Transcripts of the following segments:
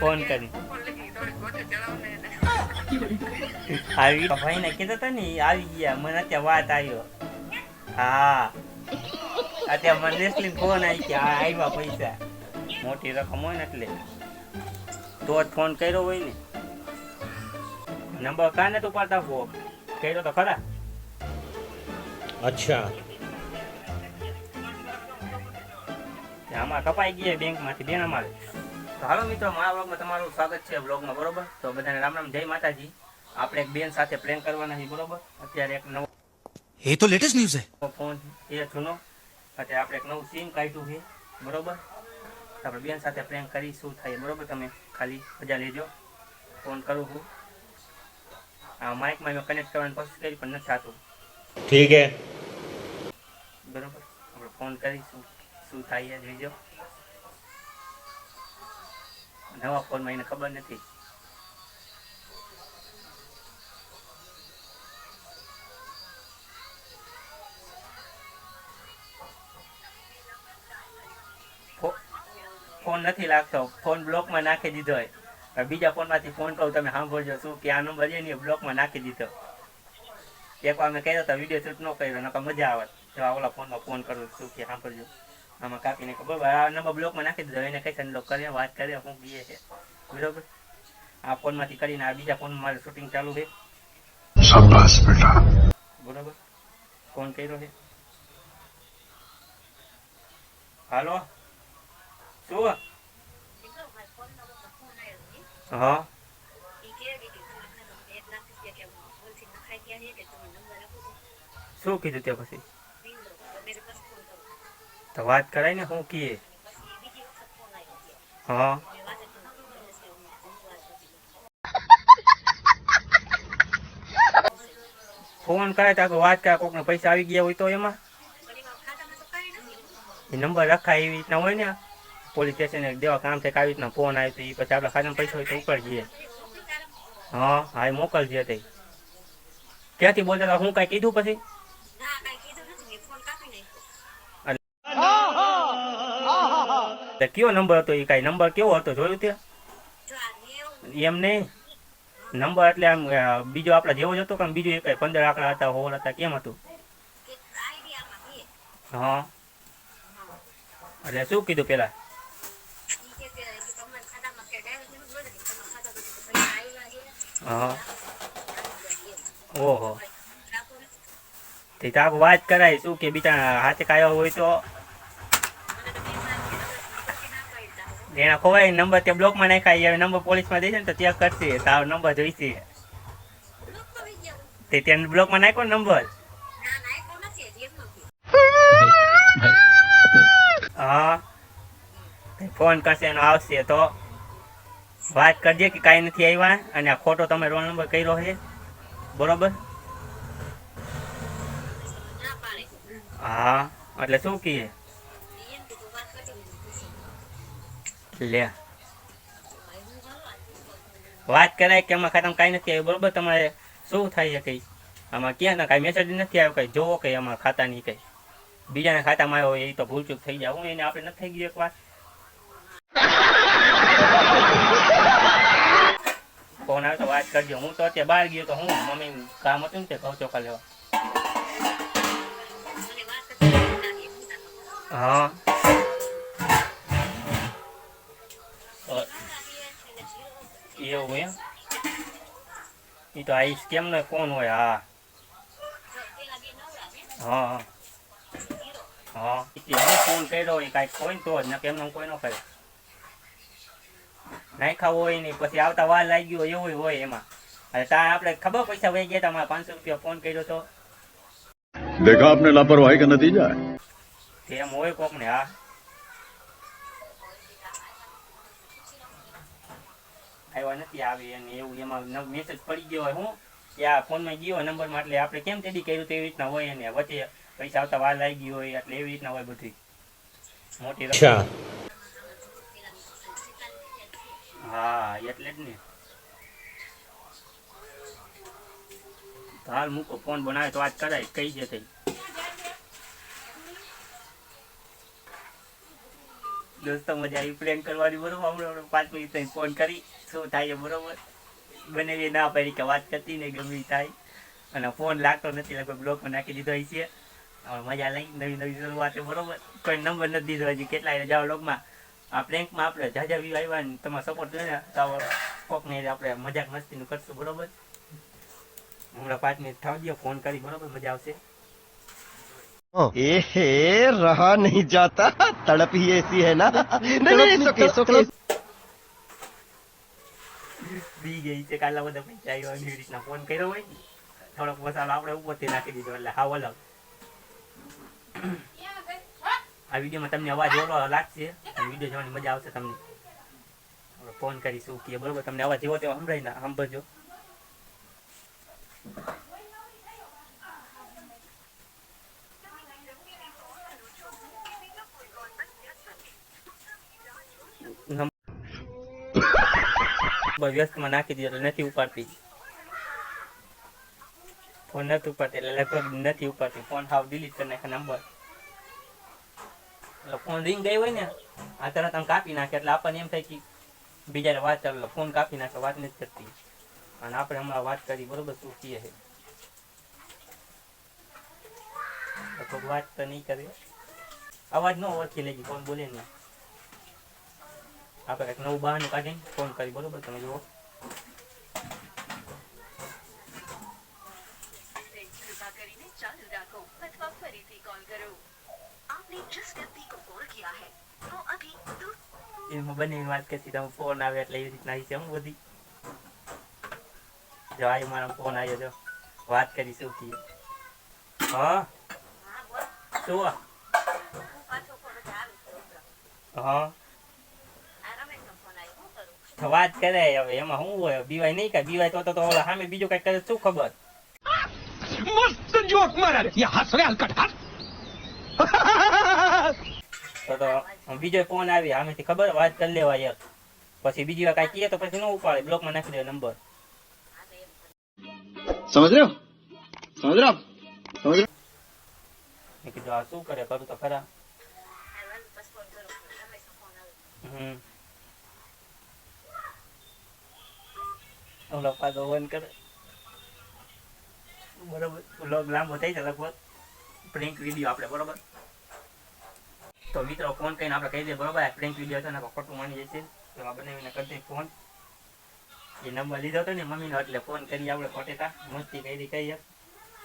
Phone કરી. આવી ભાઈ ને કીધું તા ને આવી ગયા. મને અત્યારે વાત આવ્યો હા. અત્યારે મને રેસલિંગ ફોન આવી ગયા આવ્યા પૈસા. મોટી રકમ હોય ને એટલે. તો જ ફોન કર્યો હોય ને. નંબર કાને તો પાડતા ફો કર્યો તો ખરા. અચ્છા. આમાં કપાઈ ગયા બેંકમાંથી બેન અમારે. તો હાલો મિત્રો મારા બ્લોગમાં તમારું સ્વાગત છે બ્લોગમાં બરોબર? તો બધાને રામ રામ જય માતાજી. આપણે એક બેન સાથે પ્રેન્ક કરવાના છે બરોબર? અત્યારે એક નવો એ તો લેટેસ્ટ ન્યૂઝ છે. ફોન એ જૂનો. અત્યારે આપણે એક નવું સીમ કાઢ્યું છે બરોબર? આપણે બેન સાથે પ્રેન્ક કરી શું થાય બરોબર? તમે ખાલી મજા લેજો. ફોન કરું છું. આ માઇકમાં મેં કનેક્ટ કરવાની કોશિશ કરી પણ નથી થતું. ઠીક છે. બરોબર? આપણે ફોન કરીશું શું થાય જોઈજો નવા ફોનમાં એને ખબર નથી. ફોન નથી લાગતો. ફોન બ્લોકમાં નાખી દીધો હોય. બીજા ફોનમાંથી ફોન કહું તમે સાંભળજો શું કે આ નંબર છે ને બ્લોક બ્લોકમાં નાખી દીધો. એક વાર મેં કર્યો તો વીડિયો શૂટ ન કર્યો, નકર મજા આવે. જો આ ઓલા ફોનમાં ફોન કરું શું કે સાંભળજો. આમાં કાપીને ખબર આ નંબર નાખી દીધો. એને કઈ અનલોક કરીને વાત કરીએ હું ગીએ છે. બરોબર? આ ફોનમાંથી કરીને આ બીજા ફોન મારે શૂટિંગ ચાલુ છે. બરોબર? ફોન કર્યો છે. હાલો? શું? હા. શું કીધું ત્યાં પછી? તો વાત કરાય ને હું કીએ? હા. ફોન કરે તો વાત કરે કોકને પૈસા આવી ગયા હોય તો એમાં. એ નંબર રખાય એવી રીતના હોય ને પોલીસ સ્ટેશને દેવા કામ થાય આવી રીતના ફોન આવ્યો તો એ પછી આપણા ખાતામાં પૈસા હોય તો ઉપાડીએ હા હા મોકલજે તે ક્યાંથી બોલતા હતા, હું કાંઈ કીધું પછી? એટલે કયો નંબર હતો? એ કાંઈ નંબર કેવો હતો જોયું તે? એમ નહીં. નંબર એટલે આમ બીજો આપણા જેવો જ હતો કે બીજો એક પંદર આંકડા હતા હોલ હતા, કેમ હતું? હા. એટલે શું કીધું પેલા? હા. ઓહો. તે તાક વાત કરાય, શું કે બીજા હાથે કાયો હોય તો? એના ખોવાય નંબર તે બ્લોકમાં નાખાય હવે નંબર પોલીસમાં દેશે ને તો ત્યાં કરશે. તારો નંબર જોઈશે તે ત્યાં બ્લોકમાં નાખ્યો નંબર? હા. ફોન કરશે એનો આવશે તો વાત કરજે કે કાંઈ નથી આવ્યા અને આ ખોટો તમે રોલ નંબર કર્યો છે. બરોબર? હા. એટલે શું કહીએ લે. વાત કરાય કે આમાં ખાતામાં કાંઈ નથી આવ્યું બરોબર? તમારે શું થાય છે કઈ? આમાં ક્યાં ના કાંઈ મેસેજ નથી આવ્યો કંઈ? જોવો કઈ આમાં ખાતાની કંઈ. બીજાના ખાતામાં આવ્યો એ તો ભૂલચૂક થઈ જાય. હું એને આપણે નથી થઈ ગયું એક વાર. ફોન આવે તો વાત કરજો. હું તો અત્યારે બહાર ગયો તો હું મમ્મી કામ હતું ને તે ઘઉં ચોખા લેવા હા. આવું એમ? એ તો આઈસ કેમ ને કોણ હોય? હા. હા હા. એને ફોન કર્યો એ કાંઈક કોઈ તો જ ને કેમ એમ કોઈ ન કરે. નાખ્યા હોય નહીં પછી આવતા વાર લાગી ગયો એવું હોય એમાં. અરે તાર આપણે ખબર પૈસા વહી ગયા તમારે પાંચસો રૂપિયા ફોન કર્યો તો. દેખા આપને લાપરવાહી કે નતીજા એમ હોય કોક ને હા. ખાવા નથી આવી અને એવું એમાં મેસેજ પડી ગયો હોય હું કે આ ફોનમાં ગયો નંબરમાં એટલે આપણે કેમ તેડી કર્યું તેવી રીતના હોય અને વચ્ચે પૈસા આવતા વાર લાગી ગયો હોય એટલે એવી રીતના હોય બધી મોટી હા એટલે જ ને. હાલ મૂકો ફોન બનાવે તો આજ કરાય કઈ જે થઈ દોસ્તો મજા આવી. પ્લેન કરવાની બધું હમણાં પાંચ મિનિટ ફોન કરી. શું થાય છે બરોબર બનેવી ના પાડી કે વાત કરતી ને ગમે ઈ થાય અને ફોન લાગતો નથી લગભગ બ્લોકમાં નાખી દીધો હોય છે હવે મજા લઈ નવી નવી શરૂઆત છે બરોબર કોઈ નંબર નથી દીધો હજી કેટલાય જાઓ લોકમાં આ પ્રેન્કમાં આપણે જાજા વ્યૂ આવ્યા ને તમારો સપોર્ટ જોઈએ ને તો હવે કોકને આપણે મજાક મસ્તીનું કરશું બરોબર હમણાં પાંચ મિનિટ થવા દો ફોન કરી બરોબર મજા આવશે एहे रहा नहीं जाता तड़प ही ऐसी है ना नहीं नहीं it's okay, it's okay. બી ગઈ છે કાલા બધા પૈસા આવ્યો એવી રીતના ફોન કર્યો હોય ને, થોડોક મસાલો આપણે ઉપરથી નાખી દીધો એટલે હાવ અલગ. આ વિડીયોમાં તમને અવાજ એવો લાગશે વીડિયો જોવાની મજા આવશે તમને. ફોન કરીશું, કે બરોબર, તમને અવાજ એવો તેવો સંભળાય ના, સાંભળજો નંબર વ્યસ્તમાં નાખી દીધો એટલે નથી ઉપાડતી. ફોન નથી ઉપાડતી એટલે લગભગ નથી ઉપાડતી. ફોન હાવ ડિલીટ કરી નાખે નંબર એટલે ફોન રિંગ ગઈ હોય ને, આ તરત આમ કાપી નાખે એટલે આપણને એમ થાય કે બીજાને વાત ચાલે એટલે ફોન કાપી નાખે, વાત નથી કરતી. અને આપણે હમણાં વાત કરી, બરોબર, શું કહીએ છે? લગભગ વાત તો નહીં કરે. અવાજ ન ઓળખી લેજી ફોન બોલે નહીં. આપણે એક નવું બહારનું કાઢીને ફોન કરી બરોબર? તમે જુઓ. એમાં વાત કરતી તમે ફોન આવે એટલે એવી રીતના છે હું બધી. જો આ મારો ફોન આવ્યો જો. વાત કરી શું કી હા? શું? હા? વાત કરે હવે એમાં શું હોય? બીવાય નહીં કે બીવાય તો તો ઓલા સામે બીજું કઈ કરે શું ખબર? મસ્ત જોક મારા યે હસ રે હલકટ હસ. તો તો બીજો ફોન આવી સામેથી ખબર? વાત કરી લેવાય એક. પછી બીજી વાર કઈ કીએ તો પછી ન ઉપાડે. બ્લોકમાં નાખી દે નંબર. સમજ રહ્યો? સમજ કીધું આ શું કરે? કરું તો ખરા. હમ. થોડો પાછો વન કરે બરોબર? વ્લોગ લાંબો થઈ છે લગભગ. પ્રેન્ક વીડિયો આપણે બરોબર? તો મિત્રો ફોન કરીને આપણે કહી દઈએ બરોબર? આ વીડિયો છે ને ખોટું માની જશે. તો આ બનાવીને કરી દઈએ ફોન એ નંબર લીધો હતો ને મમ્મીનો એટલે ફોન કરી આપણે ખોટેતા મસ્તી કરી કહીએ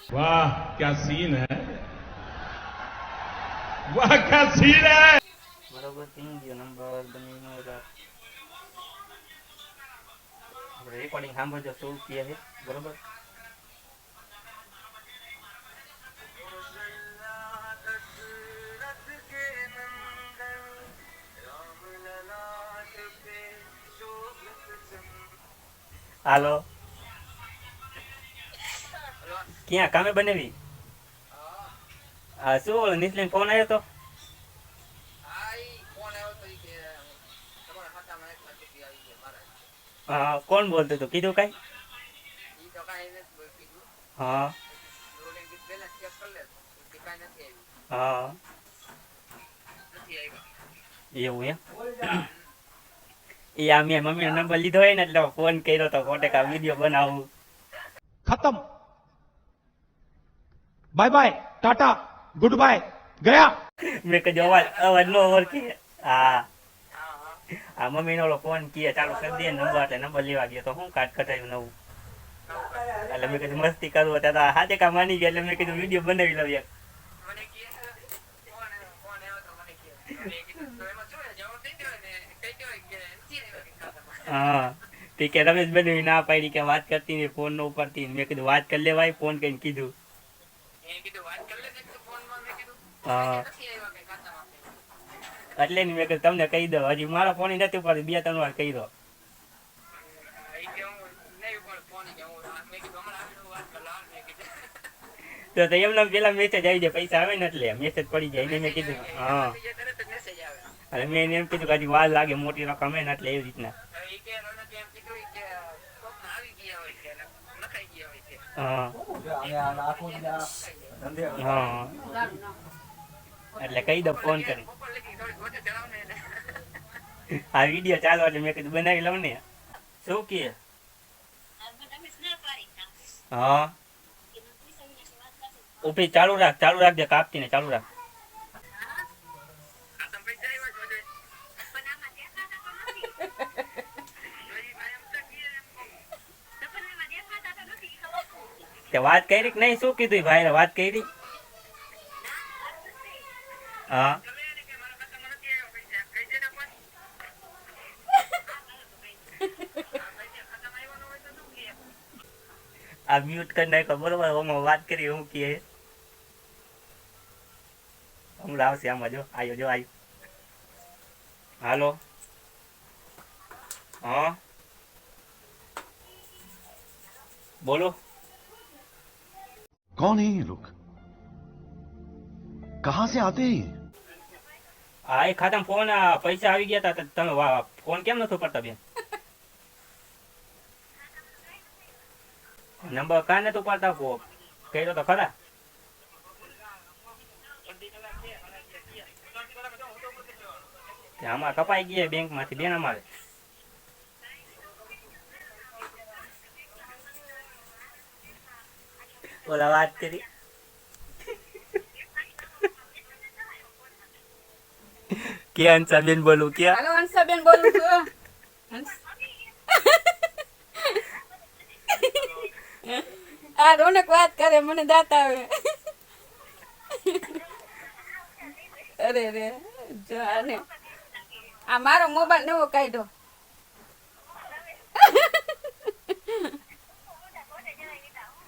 વાહ ક્યાં સીન હે? વાહ ક્યાં સીન હે? બરોબર? સીન ગયો નંબર બની આપણે રેકોર્ડિંગ સાંભળજો, શું કહે છે? બરોબર? હાલો. ક્યાં? કામે બનાવી? હા, શું ઓલો નિસલીન ફોન આવ્યો તો? હા કોણ બોલતો હતો કીધું કઈ? હા. હા. એવું એમ? એ આ મેં મમ્મી નંબર લીધો હોય ને એટલે ફોન કર્યો તો ખોટે કા વીડિયો બનાવું. ખતમ. Bye bye tata good bye ગયા. મેં કહ્યું અવાજ અવાજ નો ઓળખી. હા. આ મમ્મીનો ઓલો ફોન કીએ ચાલુ કરી દે નંબર એટલે નંબર લેવા ગયો તો હું કાર્ડ કટાયું નવું. એટલે મેં કીધું મસ્તી કરવું હતા હાથે કા માની ગયા એટલે મેં કીધું વીડિયો બનાવી લઉં એક. હા. તે કે રમેશ બનાવી ના પાડી કે વાત કરતી ને ફોન નો ઉપાડતી મેં કીધું વાત કરી લેવાય ફોન કરીને કીધું. હા. એટલે ને મેં તમને કહી દઉં. હજી મારા ફોન નથી ઉપાડતી બે ત્રણ વાર કહી દો તો તો એમને પેલા મેસેજ આવી જાય. પૈસા આવે ને એટલે મેસેજ પડી જાય. એને મેં કીધું, હા. એટલે મેં એમ કીધું કે હજી વાર લાગે, મોટી રકમ ને એટલે એવી રીતના. હા. હા. એટલે કહી દો ફોન કરી. આ વીડિયો ચાલો એટલે મેં કીધું બનાવી લઉં ને. શું કે? હા. ઉપરી ચાલુ રાખ, ચાલુ રાખજે કાપતી ને ચાલુ રાખ. વાત કરી નહીં? શું કીધું ભાઈ વાત કરી? હા. આ મ્યુટ કરી નાખ્યો. બરોબર ઓમાં વાત કરી, હું કે હું લાવશે આમાં, જો આવ્યો જો આવ્યો હાલો. હા. બોલો. કોણ હે લોક કહા સે આતે હે હા એ ખાતામાં ફોન પૈસા આવી ગયા હતા તમે ફોન કેમ નતો પડતા બેન? નંબર કા નતું પાડતા કર્યો તો ખરા. આમાં કપાઈ ગયા બેંકમાંથી બેન અમારે. ઓલા વાત કરી. કે અંસાબેન બોલું કે હાલો હંસાબેન બોલું છું આ રોનક વાત કરે મને દાંત આવે અરે રે જો આને આ મારો મોબાઈલ નવો કાઢ્યો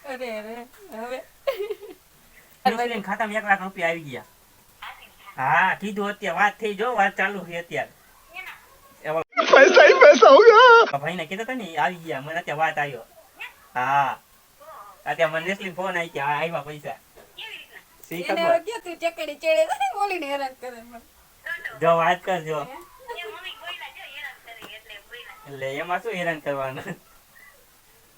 અરે રે હવે ખાતામાં એક લાખ રૂપિયા આવી ગયા. હા કીધું અત્યારે વાત થઈ જો વાત ચાલુ છે અત્યારે. આવી ગયા મને અત્યારે વાત આવ્યો હા. ફોન પૈસા. જો વાત કરજો. એટલે એમાં શું હેરાન કરવાનું?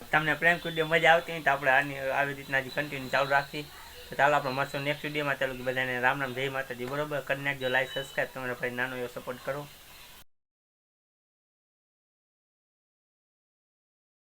તમને પ્રેમ કુડ્યો મજા આવતી હોય આપણે આની આવી રીતના જ કન્ટિન્યુ ચાલુ રાખીએ. તો ચાલો આપણે મળશું નેક્સ્ટ વિડીયોમાં ચાલો બધાને રામ રામ, જય માતાજી. બરોબર? કરી નાખજો લાઈક સબસ્ક્રાઈબ તમારા ભાઈ નાનો એવો સપોર્ટ કરો.